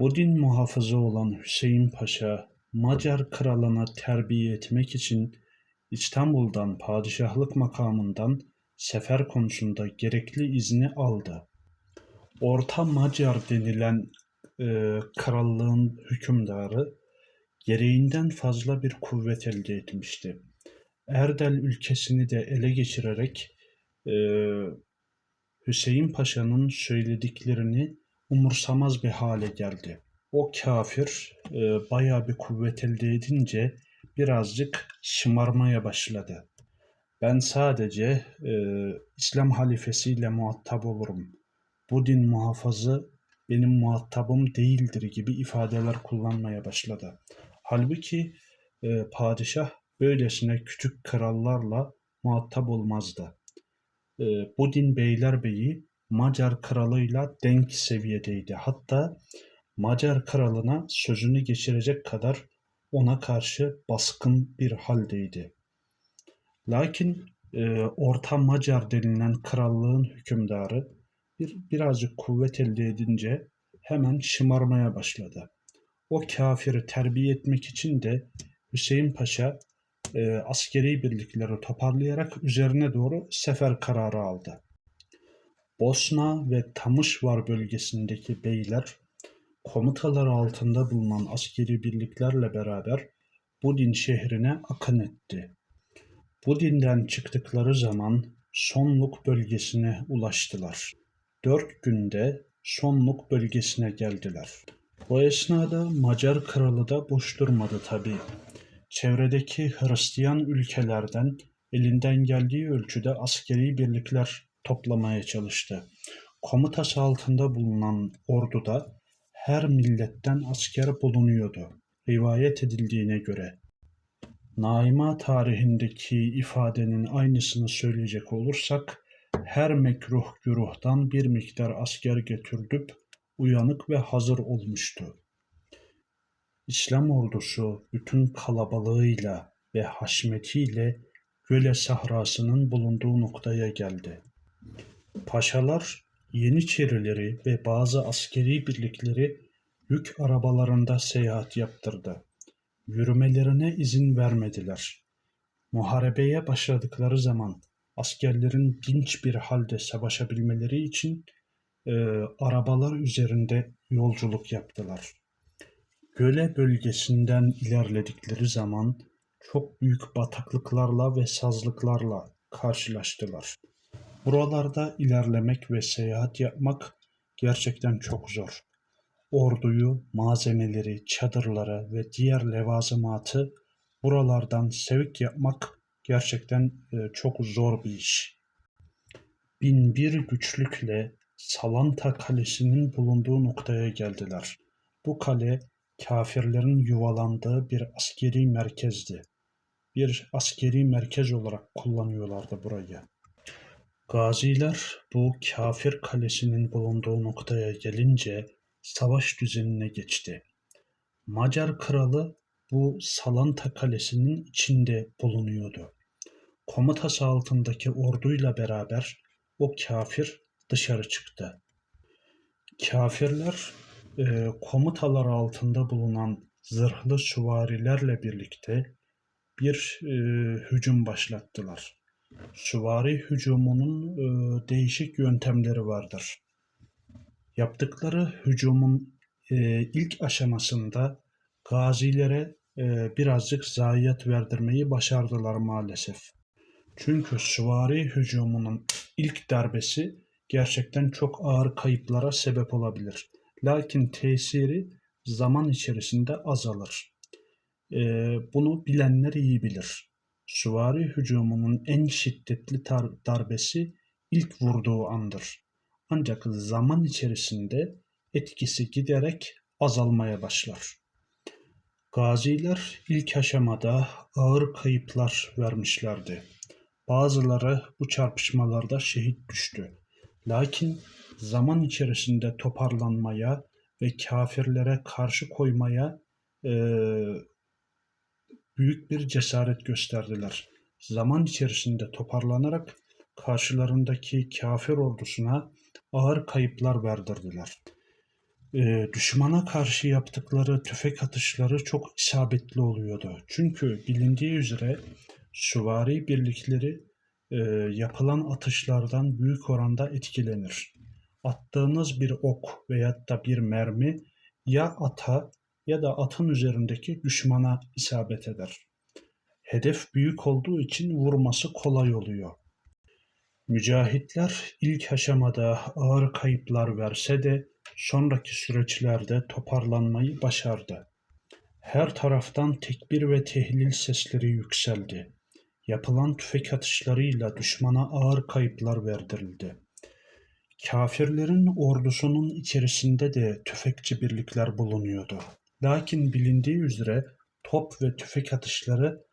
Bu din muhafızı olan Hüseyin Paşa, Macar kralını terbiye etmek için İstanbul'dan padişahlık makamından sefer konusunda gerekli izni aldı. Orta Macar denilen e, krallığın hükümdarı gereğinden fazla bir kuvvet elde etmişti. Erdel ülkesini de ele geçirerek e, Hüseyin Paşa'nın söylediklerini umursamaz bir hale geldi. O kafir e, bayağı bir kuvvet elde edince birazcık şımarmaya başladı. Ben sadece e, İslam halifesiyle muhatap olurum. Bu din muhafazı benim muhatabım değildir gibi ifadeler kullanmaya başladı. Halbuki e, padişah böylesine küçük krallarla muhatap olmazdı. E, bu din beylerbeyi Macar kralıyla denk seviyedeydi. Hatta Macar kralına sözünü geçirecek kadar ona karşı baskın bir haldeydi. Lakin e, Orta Macar denilen krallığın hükümdarı bir birazcık kuvvet elde edince hemen şımarmaya başladı. O kafiri terbiye etmek için de Hüseyin Paşa e, askeri birlikleri toparlayarak üzerine doğru sefer kararı aldı. Bosna ve Tamışvar bölgesindeki beyler komutaları altında bulunan askeri birliklerle beraber Budin şehrine akın etti. Budin'den çıktıkları zaman Sonluk bölgesine ulaştılar. Dört günde Sonluk bölgesine geldiler. Bu esnada Macar kralı da boş durmadı tabi. Çevredeki Hristiyan ülkelerden elinden geldiği ölçüde askeri birlikler toplamaya çalıştı. Komutası altında bulunan orduda her milletten asker bulunuyordu. Rivayet edildiğine göre. Naima tarihindeki ifadenin aynısını söyleyecek olursak, her mekruh güruhtan bir miktar asker götürdüp uyanık ve hazır olmuştu. İslam ordusu bütün kalabalığıyla ve haşmetiyle Göle sahrasının bulunduğu noktaya geldi. Paşalar Yeniçerileri ve bazı askeri birlikleri yük arabalarında seyahat yaptırdı. Yürümelerine izin vermediler. Muharebeye başladıkları zaman askerlerin dinç bir halde savaşabilmeleri için e, arabalar üzerinde yolculuk yaptılar. Göle bölgesinden ilerledikleri zaman çok büyük bataklıklarla ve sazlıklarla karşılaştılar. Buralarda ilerlemek ve seyahat yapmak gerçekten çok zor. Orduyu, malzemeleri, çadırları ve diğer levazımatı buralardan sevk yapmak gerçekten e, çok zor bir iş. Binbir güçlükle Salanta Kalesi'nin bulunduğu noktaya geldiler. Bu kale kafirlerin yuvalandığı bir askeri merkezdi. Bir askeri merkez olarak kullanıyorlardı burayı. Gaziler bu kafir kalesinin bulunduğu noktaya gelince savaş düzenine geçti. Macar kralı bu Salanta kalesinin içinde bulunuyordu. Komutası altındaki orduyla beraber o kafir dışarı çıktı. Kafirler e, komutalar altında bulunan zırhlı süvarilerle birlikte bir e, hücum başlattılar. Süvari hücumunun e, değişik yöntemleri vardır. Yaptıkları hücumun e, ilk aşamasında gazilere e, birazcık zayiat verdirmeyi başardılar maalesef. Çünkü süvari hücumunun ilk darbesi gerçekten çok ağır kayıplara sebep olabilir. Lakin tesiri zaman içerisinde azalır. E, bunu bilenler iyi bilir. Süvari hücumunun en şiddetli darbesi ilk vurduğu andır. Ancak zaman içerisinde etkisi giderek azalmaya başlar. Gaziler ilk aşamada ağır kayıplar vermişlerdi. Bazıları bu çarpışmalarda şehit düştü. Lakin zaman içerisinde toparlanmaya ve kafirlere karşı koymaya e, büyük bir cesaret gösterdiler. Zaman içerisinde toparlanarak karşılarındaki kafir ordusuna ağır kayıplar verdirdiler. e, düşmana karşı yaptıkları tüfek atışları çok isabetli oluyordu. Çünkü bilindiği üzere süvari birlikleri e, yapılan atışlardan büyük oranda etkilenir. Attığınız bir ok veyahut da bir mermi ya ata ya da atın üzerindeki düşmana isabet eder. Hedef büyük olduğu için vurması kolay oluyor. Mücahitler ilk aşamada ağır kayıplar verse de sonraki süreçlerde toparlanmayı başardı. Her taraftan tekbir ve tehlil sesleri yükseldi. Yapılan tüfek atışlarıyla düşmana ağır kayıplar verdirildi. Kafirlerin ordusunun içerisinde de tüfekçi birlikler bulunuyordu. Lakin bilindiği üzere top ve tüfek atışları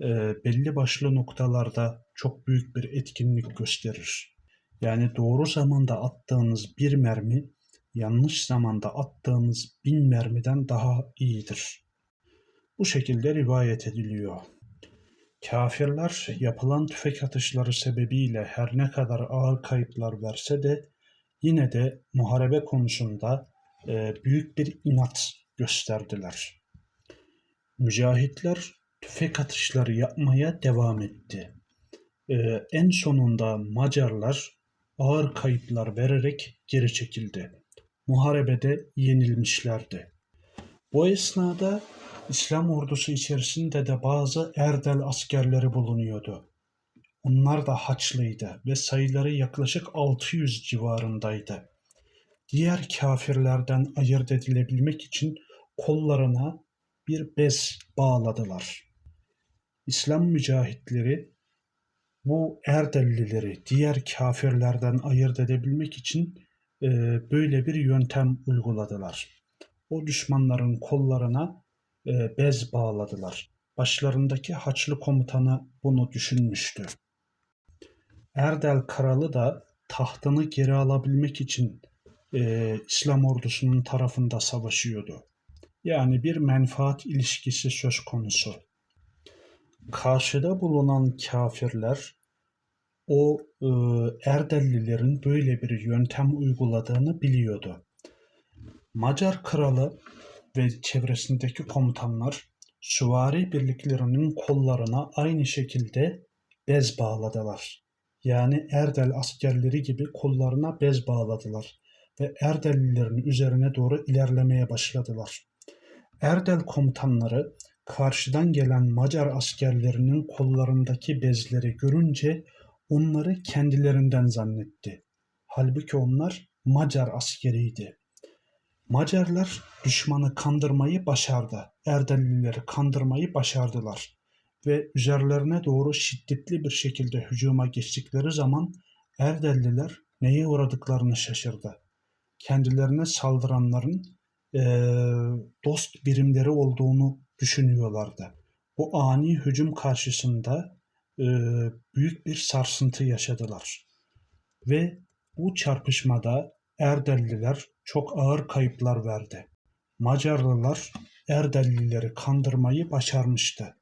e, belli başlı noktalarda çok büyük bir etkinlik gösterir. Yani doğru zamanda attığınız bir mermi yanlış zamanda attığınız bin mermiden daha iyidir. Bu şekilde rivayet ediliyor. Kafirler yapılan tüfek atışları sebebiyle her ne kadar ağır kayıplar verse de yine de muharebe konusunda e, büyük bir inat gösterdiler. Mücahitler tüfek atışları yapmaya devam etti. Ee, en sonunda Macarlar ağır kayıplar vererek geri çekildi. Muharebede yenilmişlerdi. Bu esnada İslam ordusu içerisinde de bazı Erdel askerleri bulunuyordu. Onlar da Haçlıydı ve sayıları yaklaşık 600 civarındaydı. Diğer kafirlerden ayırt edilebilmek için kollarına bir bez bağladılar. İslam mücahitleri bu Erdellileri diğer kafirlerden ayırt edebilmek için e, böyle bir yöntem uyguladılar. O düşmanların kollarına e, bez bağladılar. Başlarındaki Haçlı komutanı bunu düşünmüştü. Erdel kralı da tahtını geri alabilmek için e, İslam ordusunun tarafında savaşıyordu. Yani bir menfaat ilişkisi söz konusu. Karşıda bulunan kafirler o e, Erdellilerin böyle bir yöntem uyguladığını biliyordu. Macar kralı ve çevresindeki komutanlar süvari birliklerinin kollarına aynı şekilde bez bağladılar. Yani Erdel askerleri gibi kollarına bez bağladılar ve Erdellilerin üzerine doğru ilerlemeye başladılar. Erdel komutanları karşıdan gelen Macar askerlerinin kollarındaki bezleri görünce onları kendilerinden zannetti. Halbuki onlar Macar askeriydi. Macarlar düşmanı kandırmayı başardı. Erdellileri kandırmayı başardılar ve üzerlerine doğru şiddetli bir şekilde hücuma geçtikleri zaman Erdelliler neye uğradıklarını şaşırdı. Kendilerine saldıranların e, dost birimleri olduğunu düşünüyorlardı. Bu ani hücum karşısında e, büyük bir sarsıntı yaşadılar. Ve bu çarpışmada Erdelliler çok ağır kayıplar verdi. Macarlılar Erdellileri kandırmayı başarmıştı.